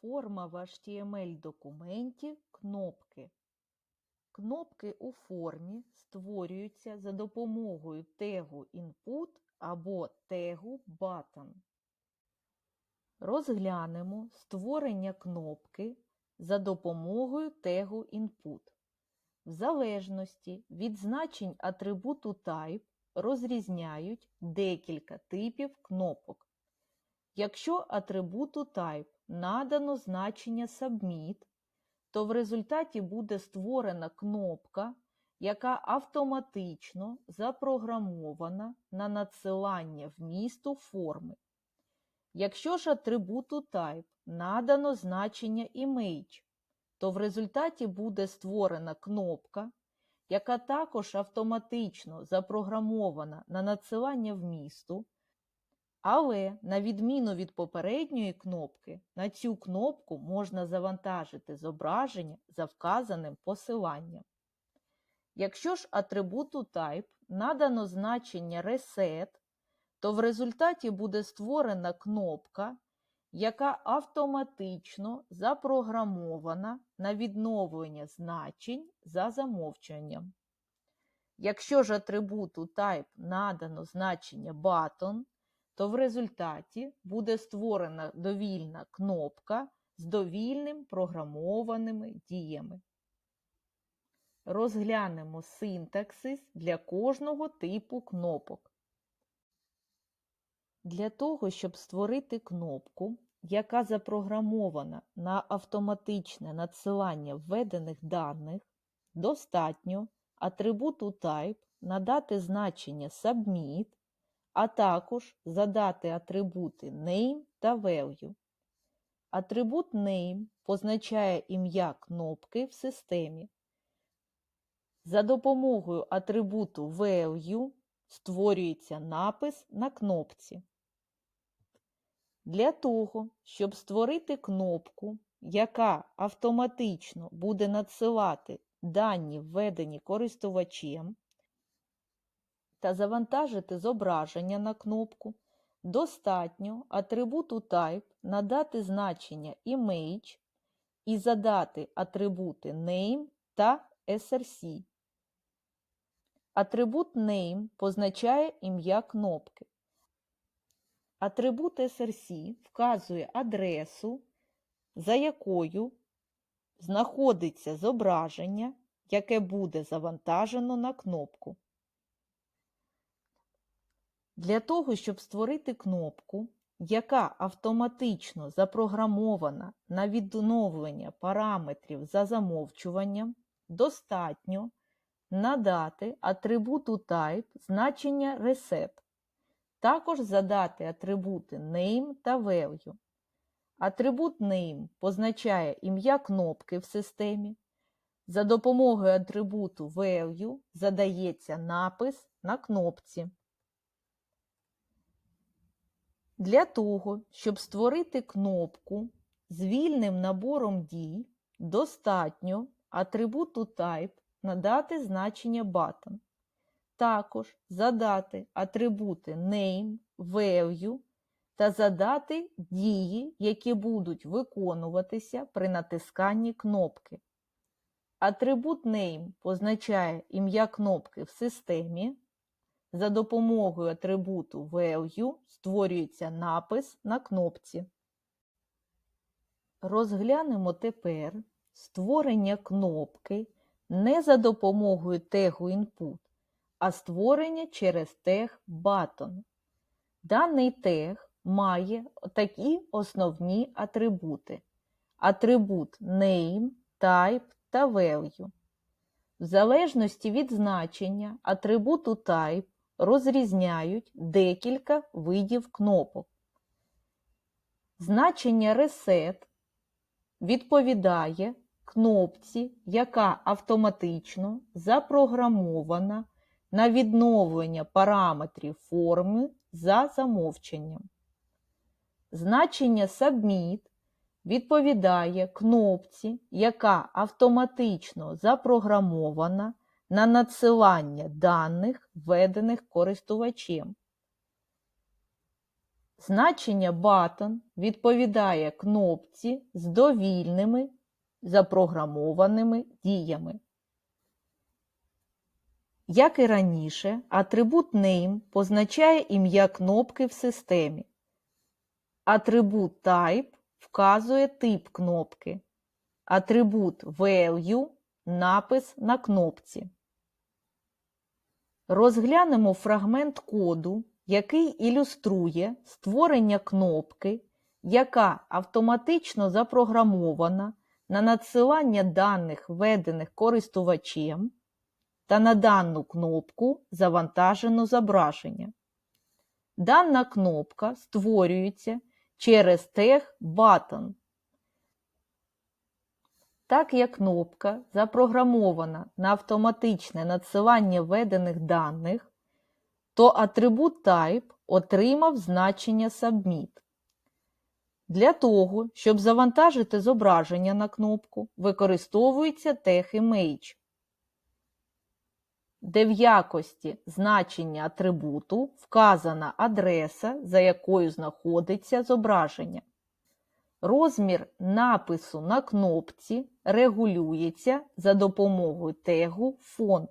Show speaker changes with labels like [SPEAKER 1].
[SPEAKER 1] Форма в HTML-документі кнопки. Кнопки у формі створюються за допомогою тегу Input або тегу Button. Розглянемо створення кнопки за допомогою тегу Input. В залежності від значень атрибуту Type розрізняють декілька типів кнопок. Якщо атрибуту Type надано значення Submit, то в результаті буде створена кнопка, яка автоматично запрограмована на надсилання вмісту форми. Якщо ж атрибуту Type надано значення Image, то в результаті буде створена кнопка, яка також автоматично запрограмована на надсилання вмісту, але, на відміну від попередньої кнопки, на цю кнопку можна завантажити зображення за вказаним посиланням. Якщо ж атрибуту Type надано значення Reset, то в результаті буде створена кнопка, яка автоматично запрограмована на відновлення значень за замовчуванням. Якщо ж атрибуту Type надано значення Button, то в результаті буде створена довільна кнопка з довільним програмованими діями. Розглянемо синтаксис для кожного типу кнопок. Для того, щоб створити кнопку, яка запрограмована на автоматичне надсилання введених даних, достатньо атрибуту Type надати значення Submit, а також задати атрибути Name та Value. Атрибут Name позначає ім'я кнопки в системі. За допомогою атрибуту Value створюється напис на кнопці. Для того, щоб створити кнопку, яка автоматично буде надсилати дані, введені користувачем, та завантажити зображення на кнопку, достатньо атрибуту Type надати значення Image і задати атрибути Name та src. Атрибут Name позначає ім'я кнопки. Атрибут src вказує адресу, за якою знаходиться зображення, яке буде завантажено на кнопку. Для того, щоб створити кнопку, яка автоматично запрограмована на відновлення параметрів за замовчуванням, достатньо надати атрибуту Type значення Reset. Також задати атрибути Name та Value. Атрибут Name позначає ім'я кнопки в системі. За допомогою атрибуту Value задається напис на кнопці. Для того, щоб створити кнопку з вільним набором дій, достатньо атрибуту Type надати значення Button. Також задати атрибути Name, Value та задати дії, які будуть виконуватися при натисканні кнопки. Атрибут Name позначає ім'я кнопки в системі. За допомогою атрибуту Value створюється напис на кнопці. Розглянемо тепер створення кнопки не за допомогою тегу Input, а створення через тег Button. Даний тег має такі основні атрибути: атрибут Name, Type та Value. В залежності від значення атрибуту Type розрізняють декілька видів кнопок. Значення Reset відповідає кнопці, яка автоматично запрограмована на відновлення параметрів форми за замовченням. Значення Submit відповідає кнопці, яка автоматично запрограмована на надсилання даних, введених користувачем. Значення button відповідає кнопці з довільними запрограмованими діями. Як і раніше, атрибут name позначає ім'я кнопки в системі. Атрибут type вказує тип кнопки. Атрибут value напис на кнопці. Розглянемо фрагмент коду, який ілюструє створення кнопки, яка автоматично запрограмована на надсилання даних, введених користувачем, та на дану кнопку завантажено зображення. Дана кнопка створюється через тег Button. Так як кнопка запрограмована на автоматичне надсилання введених даних, то атрибут Type отримав значення Submit. Для того, щоб завантажити зображення на кнопку, використовується тег Image, де в якості значення атрибуту вказана адреса, за якою знаходиться зображення. Розмір напису на кнопці регулюється за допомогою тегу фонд.